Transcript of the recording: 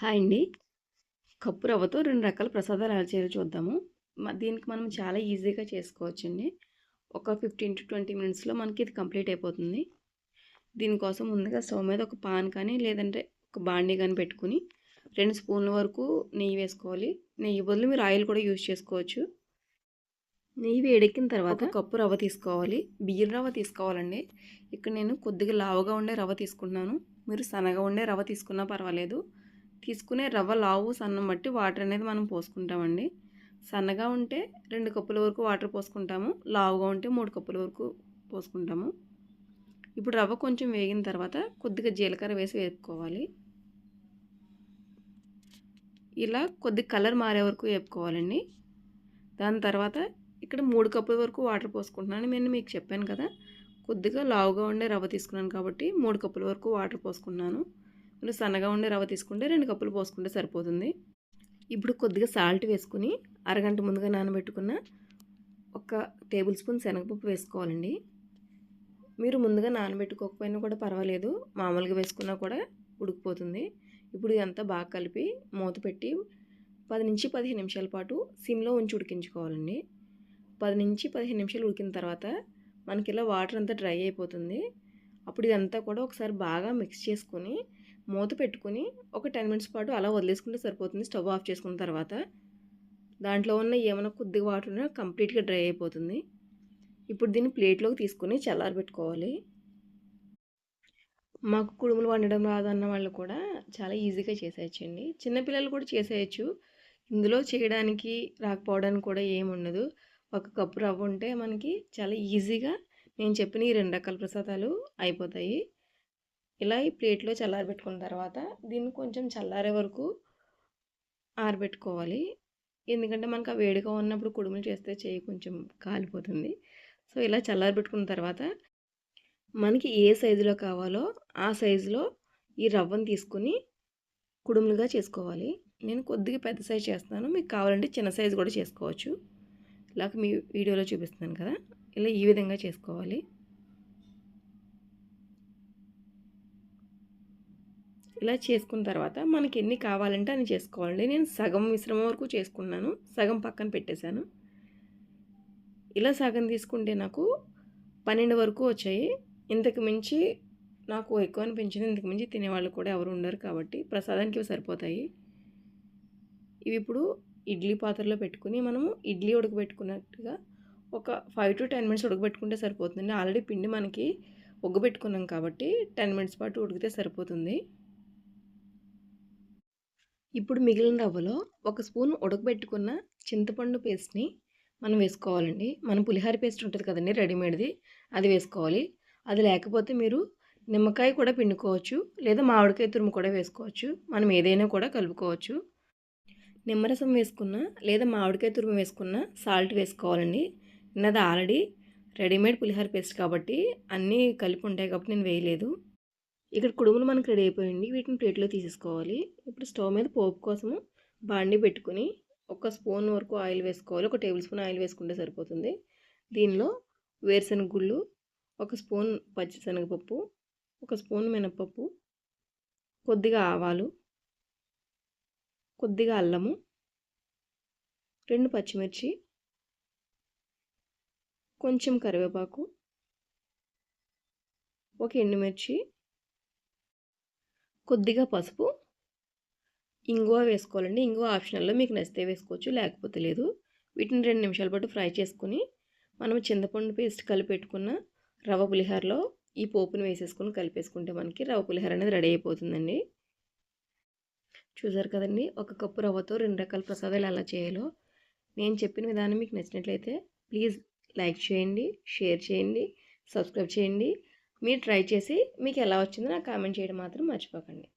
Hi అండి. Cup రవ్వతో రెండు రకాల ప్రసాదాలు ఎలా చేయాలో చూద్దాము. దీనికి మనం చాలా ఈజీగా చేసుకోవచ్చండి. ఒక ఫిఫ్టీన్ టు ట్వంటీ మినిట్స్లో మనకి ఇది కంప్లీట్ అయిపోతుంది. దీనికోసం ముందుగా స్టవ్ మీద ఒక పాన్ కానీ లేదంటే ఒక బాండీ కానీ పెట్టుకుని రెండు స్పూన్ల వరకు నెయ్యి వేసుకోవాలి. నెయ్యి బదులు మీరు ఆయిల్ కూడా యూజ్ చేసుకోవచ్చు. నెయ్యి వేడెక్కిన తర్వాత కప్పు రవ్వ తీసుకోవాలి. బియ్యం రవ్వ తీసుకోవాలండి. ఇక్కడ నేను కొద్దిగా లావుగా ఉండే రవ్వ తీసుకుంటున్నాను. మీరు సన్నగా ఉండే రవ్వ తీసుకున్నా పర్వాలేదు. తీసుకునే రవ్వ లావు సన్నం బట్టి వాటర్ అనేది మనం పోసుకుంటామండి. సన్నగా ఉంటే రెండు కప్పుల వరకు వాటర్ పోసుకుంటాము. లావుగా ఉంటే మూడు కప్పుల వరకు పోసుకుంటాము. ఇప్పుడు రవ్వ కొంచెం వేగిన తర్వాత కొద్దిగా జీలకర్ర వేసి వేపుకోవాలి. ఇలా కొద్ది కలర్ మారే వరకు వేపుకోవాలండి. దాని తర్వాత ఇక్కడ మూడు కప్పుల వరకు వాటర్ పోసుకుంటున్నాను. నేను మీకు చెప్పాను కదా కొద్దిగా లావుగా ఉండే రవ్వ తీసుకున్నాను కాబట్టి మూడు కప్పుల వరకు వాటర్ పోసుకున్నాను. మీరు సన్నగా ఉండే రవ్వ తీసుకుంటే రెండు కప్పులు పోసుకుంటే సరిపోతుంది. ఇప్పుడు కొద్దిగా సాల్ట్ వేసుకుని అరగంట ముందుగా నానబెట్టుకున్న ఒక టేబుల్ స్పూన్ శనగపప్పు వేసుకోవాలండి. మీరు ముందుగా నానబెట్టుకోకపోయినా కూడా పర్వాలేదు. మామూలుగా వేసుకున్నా కూడా ఉడికిపోతుంది. ఇప్పుడు ఇదంతా బాగా కలిపి మూత పెట్టి పది నుంచి పదిహేను నిమిషాల పాటు సిమ్లో ఉంచి ఉడికించుకోవాలండి. పది నుంచి పదిహేను నిమిషాలు ఉడికిన తర్వాత మనకి ఇలా వాటర్ అంతా డ్రై అయిపోతుంది. అప్పుడు ఇదంతా కూడా ఒకసారి బాగా మిక్స్ చేసుకొని మూత పెట్టుకుని ఒక టెన్ మినిట్స్ పాటు అలా వదిలేసుకుంటే సరిపోతుంది. స్టవ్ ఆఫ్ చేసుకున్న తర్వాత దాంట్లో ఉన్న ఏమైనా కొద్దిగా వాటర్ ఉన్నా కంప్లీట్గా డ్రై అయిపోతుంది. ఇప్పుడు దీన్ని ప్లేట్లోకి తీసుకుని చల్లారబెట్టుకోవాలి మాకు కుడుములు వండడం రాదన్న వాళ్ళు కూడా చాలా ఈజీగా చేసేయచ్చండి. చిన్నపిల్లలు కూడా చేసేయచ్చు. ఇందులో చేయడానికి రాకపోవడానికి కూడా ఏముండదు ఒక కప్పు రవ్వ ఉంటే మనకి చాలా ఈజీగా నేను చెప్పిన ఈ రెండు రకాల ప్రసాదాలు అయిపోతాయి. ఇలా ఈ ప్లేట్లో చల్లారబెట్టుకున్న తర్వాత దీన్ని కొంచెం చల్లారే వరకు ఆరబెట్టుకోవాలి. ఎందుకంటే మనకు ఆ వేడిగా ఉన్నప్పుడు కుడుములు చేస్తే చేయి కొంచెం కాలిపోతుంది. సో ఇలా చల్లారబెట్టుకున్న తర్వాత మనకి ఏ సైజులో కావాలో ఆ సైజులో ఈ రవ్వను తీసుకుని కుడుములుగా చేసుకోవాలి. నేను కొద్దిగా పెద్ద సైజు చేస్తాను మీకు కావాలంటే చిన్న సైజు కూడా చేసుకోవచ్చు. ఇలాగ మీ వీడియోలో చూపిస్తున్నాను కదా. ఇలా ఈ విధంగా చేసుకోవాలి. ఇలా చేసుకున్న తర్వాత మనకి ఎన్ని కావాలంటే అని చేసుకోవాలండి. నేను సగం మిశ్రమం వరకు చేసుకున్నాను. సగం పక్కన పెట్టేశాను. ఇలా సగం తీసుకుంటే నాకు పన్నెండు వరకు వచ్చాయి. ఇంతకు మించి నాకు ఎక్కువ అనిపించింది. ఇంతకు మించి తినేవాళ్ళు కూడా ఎవరు ఉండరు కాబట్టి ప్రసాదానికి సరిపోతాయి. ఇవి ఇప్పుడు ఇడ్లీ పాత్రలో పెట్టుకుని మనము ఇడ్లీ ఉడకబెట్టుకున్నట్టుగా ఒక ఫైవ్ టు టెన్ మినిట్స్ ఉడకబెట్టుకుంటే సరిపోతుంది ఆల్రెడీ పిండి మనకి ఉగ్గబెట్టుకున్నాం కాబట్టి టెన్ మినిట్స్ పాటు ఉడికితే సరిపోతుంది. ఇప్పుడు మిగిలిన రవ్వలో ఒక స్పూన్ ఉడకబెట్టుకున్న చింతపండు పేస్ట్ని మనం వేసుకోవాలండి. మనం పులిహార పేస్ట్ ఉంటుంది కదండి రెడీమేడ్ది అది వేసుకోవాలి. అది లేకపోతే మీరు నిమ్మకాయ కూడా పిండుకోవచ్చు లేదా మామిడికాయ తురుము కూడా వేసుకోవచ్చు. మనం ఏదైనా కూడా కలుపుకోవచ్చు. నిమ్మరసం వేసుకున్న లేదా మామిడికాయ తురుము వేసుకున్న సాల్ట్ వేసుకోవాలండి. నిన్నది ఆల్రెడీ రెడీమేడ్ పులిహార పేస్ట్ కాబట్టి అన్నీ కలిపి ఉంటాయి కాబట్టి నేను వేయలేదు. ఇక్కడ కుడుములు మనకు రెడీ అయిపోయింది. వీటిని ప్లేట్లో తీసేసుకోవాలి. ఇప్పుడు స్టవ్ మీద పోపు కోసము బాండి పెట్టుకుని ఒక స్పూన్ వరకు ఆయిల్ వేసుకోవాలి. ఒక టేబుల్ స్పూన్ ఆయిల్ వేసుకుంటే సరిపోతుంది. దీనిలో వేరుశనగ గుళ్ళు ఒక స్పూన్ పచ్చిశనగపప్పు ఒక స్పూన్ మినపప్పు కొద్దిగా ఆవాలు కొద్దిగా అల్లము రెండు పచ్చిమిర్చి కొంచెం కరివేపాకు ఒక ఎండుమిర్చి కొద్దిగా పసుపు. ఇంగువ వేసుకోవాలండి. ఇంగువ ఆప్షనల్లో మీకు నచ్చితే వేసుకోవచ్చు లేకపోతే లేదు. వీటిని రెండు నిమిషాల పాటు ఫ్రై చేసుకుని మనం చింతపండు పేస్ట్ కలిపెట్టుకున్న రవ్వ పులిహోరలో ఈ పోపును వేసేసుకుని కలిపేసుకుంటే మనకి రవ్వ పులిహోర అనేది రెడీ అయిపోతుందండి. చూసారు కదండి ఒక కప్పు రవ్వతో రెండు రకాల ప్రసాదాలు ఎలా చేయాలో. నేను చెప్పిన విధానం మీకు నచ్చినట్లయితే ప్లీజ్ లైక్ చేయండి షేర్ చేయండి సబ్స్క్రైబ్ చేయండి. మీరు ట్రై చేసి మీకు ఎలా వచ్చిందో నాకు కామెంట్ చేయడం మాత్రం మర్చిపోకండి.